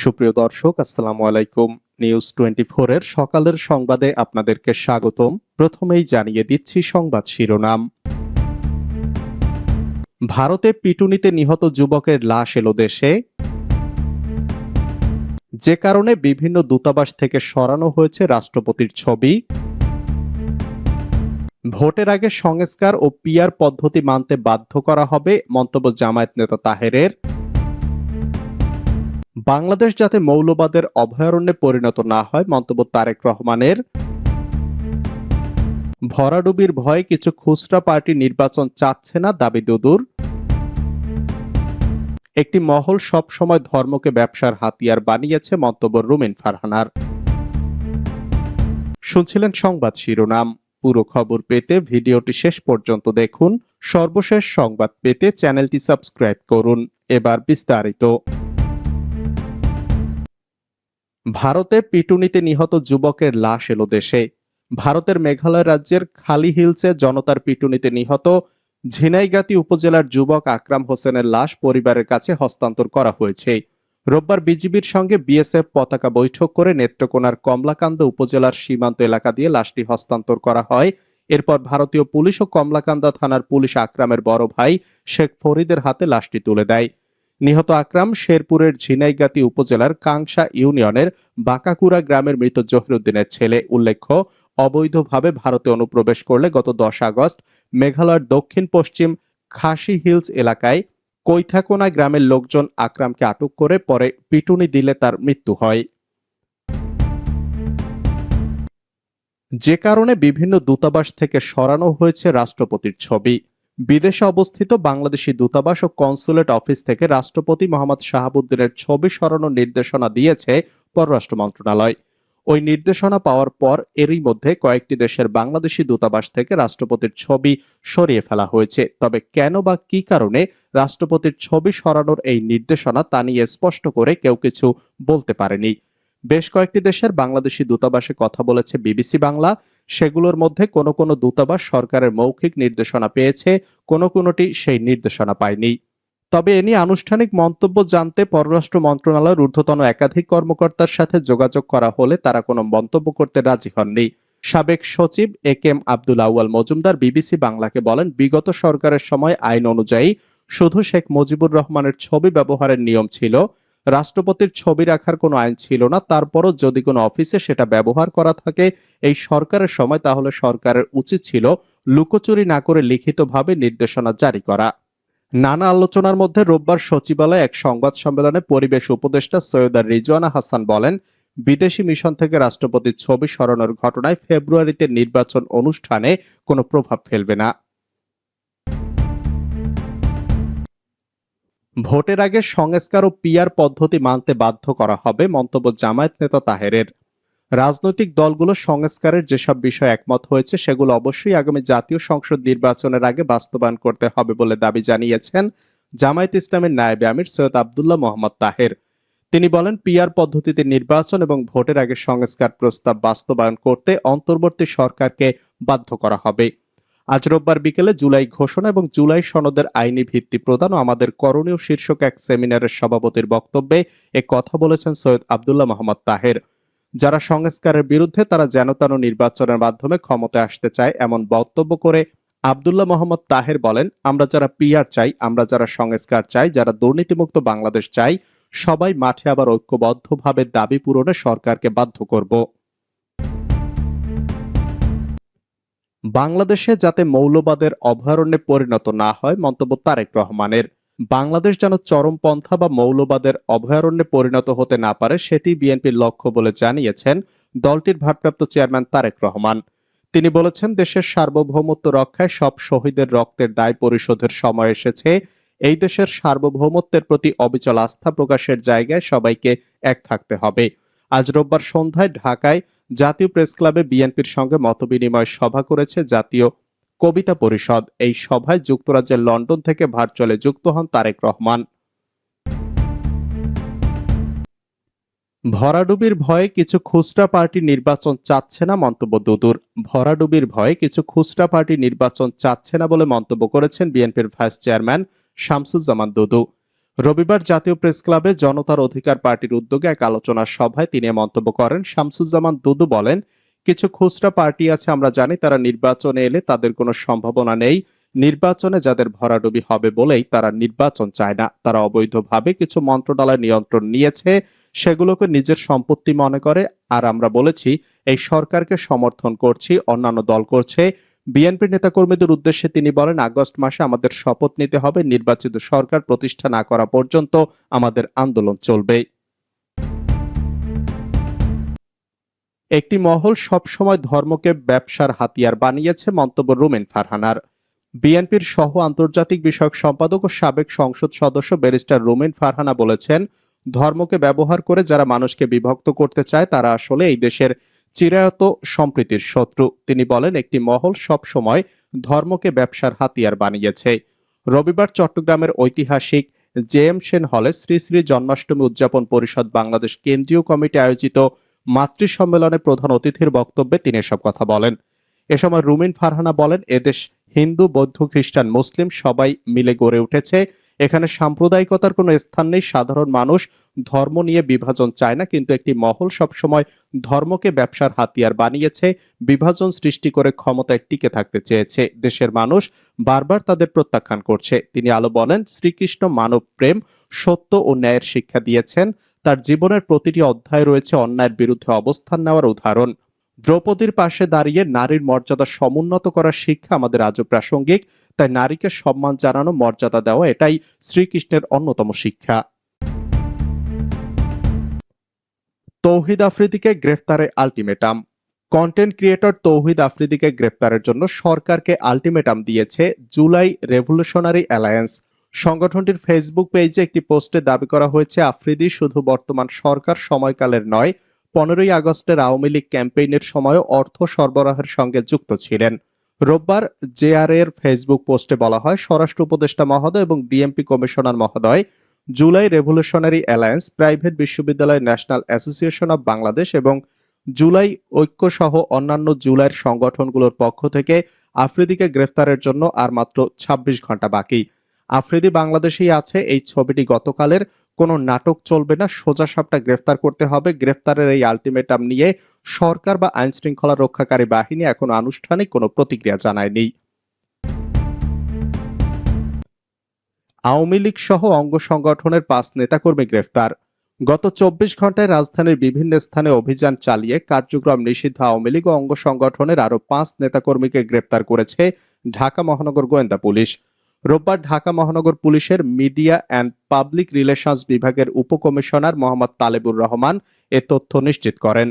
সুপ্রিয় দর্শক, আসসালামু আলাইকুম। নিউজ টোয়েন্টি এর সকালের সংবাদে আপনাদেরকে স্বাগতম। প্রথমেই জানিয়ে দিচ্ছি সংবাদ শিরোনাম। ভারতে পিটুনিতে নিহত যুবকের লাশ এলো দেশে। যে কারণে বিভিন্ন দূতাবাস থেকে সরানো হয়েছে রাষ্ট্রপতির ছবি। ভোটের আগে সংস্কার ও পিয়ার পদ্ধতি মানতে বাধ্য করা হবে মন্তব্য জামায়াত নেতা তাহেরের। বাংলাদেশ যাতে মৌলবাদের অভয়ারণ্যে পরিণত না হয়, মন্তব্য তারেক রহমানের। ভরাডুবির ভয়ে কিছু খুচরা পার্টি নির্বাচন চাচ্ছে না দাবি দুদুর। একটি মহল সব সময় ধর্মকে ব্যবসার হাতিয়ার বানিয়েছে, মন্তব্য রুমিন ফারহানার। শুনছিলেন সংবাদ শিরোনাম। পুরো খবর পেতে ভিডিওটি শেষ পর্যন্ত দেখুন। সর্বশেষ সংবাদ পেতে চ্যানেলটি সাবস্ক্রাইব করুন। এবার বিস্তারিত। ভারতে পিটুনিতে নিহত যুবকের লাশ এলো দেশে। ভারতের মেঘালয় রাজ্যের খালি হিলসে জনতার পিটুনিতে নিহত ঝিনাইগাতি উপজেলার যুবক আকরাম হোসেনের লাশ পরিবারের কাছে হস্তান্তর করা হয়েছে। রোববার বিজিবির সঙ্গে বিএসএফ পতাকা বৈঠক করে নেত্রকোনার কমলাকান্দ উপজেলার সীমান্ত এলাকা দিয়ে লাশটি হস্তান্তর করা হয়। এরপর ভারতীয় পুলিশ ও কমলাকান্দা থানার পুলিশ আকরামের বড় ভাই শেখ ফরিদের হাতে লাশটি তুলে দেয়। নিহত আকরাম শেরপুরের ঝিনাইগাতি উপজেলার কাংসা ইউনিয়নের বাঁকাকুড়া গ্রামের মৃত জহিরুদ্দিনের ছেলে উল্লেখ্য, অবৈধভাবে ভারতে অনুপ্রবেশ করলে গত দশ আগস্ট মেঘালয়ের দক্ষিণ পশ্চিম খাসি হিলস এলাকায় কৈথাকোনা গ্রামের লোকজন আকরামকে আটক করে পরে পিটুনি দিলে তার মৃত্যু হয়। যে কারণে বিভিন্ন দূতাবাস থেকে সরানো হয়েছে রাষ্ট্রপতির ছবি। বিদেশে অবস্থিত বাংলাদেশি দূতাবাস ও কনসুলেট অফিস থেকে রাষ্ট্রপতি মোহাম্মদ শাহাবুদ্দিনের ছবি সরানোর নির্দেশনা দিয়েছে পররাষ্ট্র মন্ত্রণালয়। ওই নির্দেশনা পাওয়ার পর এরই মধ্যে কয়েকটি দেশের বাংলাদেশি দূতাবাস থেকে রাষ্ট্রপতির ছবি সরিয়ে ফেলা হয়েছে। তবে কেন বা কি কারণে রাষ্ট্রপতির ছবি সরানোর এই নির্দেশনা তা নিয়ে স্পষ্ট করে কেউ কিছু বলতে পারেনি। বেশ কয়েকটি দেশের বাংলাদেশি দূতাবাসে কথা বলেছে বিবিসি বাংলা। সেগুলোর মধ্যে কোনো কোনো দূতাবাস সরকারের মৌখিক নির্দেশনা পেয়েছে, কোনো কোনোটি সেই নির্দেশনা পায়নি। তবে এ নিয়ে আনুষ্ঠানিক মন্তব্য জানতে পররাষ্ট্র মন্ত্রণালয়ের ঊর্ধ্বতন একাধিক কর্মকর্তার সাথে যোগাযোগ করা হলে তারা কোনো মন্তব্য করতে রাজি হননি। সাবেক সচিব A K M Abdul Awal Majumder BBC বাংলাকে বলেন, বিগত সরকারের সময় আইন অনুযায়ী শুধু শেখ মুজিবুর রহমানের ছবি ব্যবহারের নিয়ম ছিল রাষ্ট্রপতির ছবি রাখার কোনো আইন ছিল না, তারপরও যদি কোনো অফিসে সেটা ব্যবহার করা থাকে, এই সরকারের সময় তাহলে সরকারের উচিত ছিল লুকোচুরি না করে লিখিতভাবে নির্দেশনা জারি করা। নানা আলোচনার মধ্যে রোববার সচিবালয়ে এক সংবাদ সম্মেলনে পরিবেশ উপদেষ্টা সৈয়দা রিজওয়ানা হাসান বলেন, বিদেশি মিশন থেকে রাষ্ট্রপতির ছবি সরানোর ঘটনায় ফেব্রুয়ারিতে নির্বাচন অনুষ্ঠানে কোনো প্রভাব ফেলবে না। ভোটের আগে সংস্কার ও পিয়ার পদ্ধতি মানতে বাধ্য করা হবে মন্তব্য জামায়াত নেতা তাহেরের। রাজনৈতিক দলগুলো সংস্কারের যেসব বিষয় একমত হয়েছে, সেগুলো অবশ্যই আগামী জাতীয় সংসদ নির্বাচনের আগে বাস্তবায়ন করতে হবে বলে দাবি জানিয়েছেন জামায়াত ইসলামের নায়েবে আমির সৈয়দ আবদুল্লাহ মোহাম্মদ তাহের। তিনি বলেন পিয়ার পদ্ধতিতে নির্বাচন এবং ভোটের আগে সংস্কার প্রস্তাব বাস্তবায়ন করতে অন্তর্বর্তী সরকারকে বাধ্য করা হবে। আজ রোববার বিকেলে জুলাই ঘোষণা এবং জুলাই সনদের আইনি ভিত্তি প্রদান ও আমাদের করণীয় শীর্ষক এক সেমিনারের সভাপতির বক্তব্যে এ কথা বলেছেন সৈয়দ আবদুল্লাহ মোহাম্মদ তাহের। যারা সংস্কারের বিরুদ্ধে তারা যেন তেন নির্বাচনের মাধ্যমে ক্ষমতায় আসতে চায় এমন বক্তব্য করে আবদুল্লাহ মোহাম্মদ তাহের বলেন, আমরা যারা পিআর চাই, আমরা যারা সংস্কার চাই, যারা দুর্নীতিমুক্ত বাংলাদেশ চাই, সবাই মাঠে আবার ঐক্যবদ্ধভাবে দাবি পূরণে সরকারকে বাধ্য করব। বাংলাদেশে যাতে মৌলবাদের অভয়ারণ্যে পরিণত না হয়, মন্তব্য তারেক রহমানের। বাংলাদেশ যেন চরমপন্থা বা মৌলবাদের অভয়ারণ্যে পরিণত হতে না পারে, সেটি বিএনপির লক্ষ্য বলে জানিয়েছেন দলটির ভারপ্রাপ্ত চেয়ারম্যান তারেক রহমান। তিনি বলেছেন, দেশের সার্বভৌমত্ব রক্ষায় সব শহীদের রক্তের দায় পরিশোধের সময় এসেছে। এই দেশের সার্বভৌমত্বের প্রতি অবিচল আস্থা প্রকাশের জায়গায় সবাইকে এক থাকতে হবে। আজ রোববার সন্ধ্যায় ঢাকায় জাতীয় প্রেস ক্লাবে বিএনপির সঙ্গে মতবিনিময় সভা করেছে জাতীয় কবিতা পরিষদ। এই সভায় যুক্তরাজ্যের লন্ডন থেকে ভার্চুয়ালে যুক্ত হন তারেক রহমান। ভরাডুবির ভয়ে কিছু খুচরা পার্টি নির্বাচন চাচ্ছে না মন্তব্য দুদুর। ভরাডুবির ভয়ে কিছু খুচরা পার্টি নির্বাচন চাচ্ছে না বলে মন্তব্য করেছেন বিএনপির ভাইস চেয়ারম্যান শামসুজ্জামান দুদু। রবিবার জাতীয় প্রেস ক্লাবে জনতার অধিকার পার্টির উদ্যোগে এক আলোচনা সভায় তিনি মন্তব্য করেন। শামসুজ্জামান দুদু বলেন, কিছু খুচরা পার্টি আছে, আমরা জানি, তারা নির্বাচনে এলে তাদের কোনো সম্ভাবনা নেই। নির্বাচনে যাদের ভরাডুবি হবে বলেই তারা নির্বাচন চায় না। তারা অবৈধভাবে কিছু মন্ত্রণালয় নিয়ন্ত্রণ নিয়েছে, সেগুলোকে নিজের সম্পত্তি মনে করে। আর আমরা বলেছি, এই সরকারকে সমর্থন করছি, অন্যান্য দল করছে। বিএনপির নেতাকর্মীদের উদ্দেশ্যে তিনি বলেন, আগস্ট মাসে আমাদের শপথ নিতে হবে, নির্বাচিত সরকার প্রতিষ্ঠা না করা পর্যন্ত আমাদের আন্দোলন চলবে। একটি মহল সবসময় ধর্মকে ব্যবসার হাতিয়ার বানিয়েছে মন্তব্য রুমেন ফারহানার। বিএনপির সহ আন্তর্জাতিক বিষয়ক সম্পাদক ও সাবেক সংসদ সদস্য ব্যারিস্টার রুমেন ফারহানা বলেছেন, ধর্মকে ব্যবহার করে যারা মানুষকে বিভক্ত করতে চায়, তারা আসলে এই দেশের চিরায়ত সম্প্রীতির শত্রু। তিনি বলেন, একটি মহল সব সময় ধর্মকে ব্যবসার হাতিয়ার বানিয়েছে। রবিবার চট্টগ্রামের ঐতিহাসিক জে এম সেন হলে শ্রী শ্রী জন্মাষ্টমী উদযাপন পরিষদ বাংলাদেশ কেন্দ্রীয় কমিটি আয়োজিত মাতৃ সম্মেলনে প্রধান অতিথির বক্তব্যে তিনি এসব কথা বলেন। এ সময় রুমিন ফারহানা বলেন এদেশ হিন্দু, বৌদ্ধ, খ্রিস্টান, মুসলিম সবাই মিলে গড়ে উঠেছে। এখানে সাম্প্রদায়িকতার কোনো স্থান নেই। সাধারণ মানুষ ধর্ম নিয়ে বিভাজন চায় না, কিন্তু একটি মহল সবসময় ধর্মকে ব্যবসার হাতিয়ার বানিয়েছে। বিভাজন সৃষ্টি করে ক্ষমতায় টিকে থাকতে চেয়েছে। দেশের মানুষ বারবার তাদের প্রত্যাখ্যান করছে। তিনি আলো বলেন, শ্রীকৃষ্ণ মানব প্রেম সত্য ও ন্যায়ের শিক্ষা দিয়েছেন। তার জীবনের প্রতিটি অধ্যায় রয়েছে অন্যায়ের বিরুদ্ধে অবস্থান নেওয়ার উদাহরণ। দ্রৌপদীর পাশে দাঁড়িয়ে নারীর মর্যাদা সমুন্নত করার শিক্ষা আমাদের আজও প্রাসঙ্গিক, তাই নারীকে সম্মান জানানো, মর্যাদা দেওয়া এটাই শ্রীকৃষ্ণের অন্যতম শিক্ষা। তৌহিদ আফ্রিদিকে গ্রেফতারে আলটিমেটাম। কন্টেন্ট ক্রিয়েটর তৌহিদ আফ্রিদিকে গ্রেফতারের জন্য সরকারকে আলটিমেটাম দিয়েছে জুলাই রেভলিউশনারি অ্যালায়েন্স। সংগঠনটির ফেসবুক পেজে একটি পোস্টে দাবি করা হয়েছে, আফ্রিদি শুধু বর্তমান সরকার সময়কালের নয় পনেরোই আগস্টের আওয়ামী লীগ ক্যাম্পেইনের সময়ও অর্থ সরবরাহের সঙ্গে যুক্ত ছিলেন। রোববার জেআর এর ফেসবুক পোস্টে বলা হয়, স্বরাষ্ট্র উপদেষ্টা মহোদয় এবং ডিএমপি কমিশনার মহোদয় জুলাই রেভলিউশনারি অ্যালায়েন্স, প্রাইভেট বিশ্ববিদ্যালয় ন্যাশনাল অ্যাসোসিয়েশন অব বাংলাদেশ এবং জুলাই ঐক্য সহ অন্যান্য জুলাইয়ের সংগঠনগুলোর পক্ষ থেকে আফ্রিদিকে গ্রেফতারের জন্য আর মাত্র ২৬ ঘণ্টা বাকি। আফ্রিদি বাংলাদেশেই আছে। এই ছবিটি গতকালের কোনো নাটক চলবে না। সোজা সাপটা গ্রেফতার করতে হবে। গ্রেফতারের এই আলটিমেটাম নিয়ে সরকার বা আইন শৃঙ্খলা রক্ষাকারী বাহিনী এখন আনুষ্ঠানিক কোনো প্রতিক্রিয়া জানায়নি। আওয়ামী লীগ সহ অঙ্গ সংগঠনের পাঁচ নেতাকর্মী গ্রেফতার। গত চব্বিশ ঘন্টায় রাজধানীর বিভিন্ন স্থানে অভিযান চালিয়ে কার্যক্রম নিষিদ্ধ আওয়ামী লীগ ও অঙ্গ সংগঠনের আরও পাঁচ নেতাকর্মীকে গ্রেপ্তার করেছে ঢাকা মহানগর গোয়েন্দা পুলিশ। রোববার ঢাকা মহানগর পুলিশের মিডিয়া অ্যান্ড পাবলিক রিলেশনস বিভাগের উপকমিশনার মোহাম্মদ তালেবুর রহমান এ তথ্য নিশ্চিত করেন।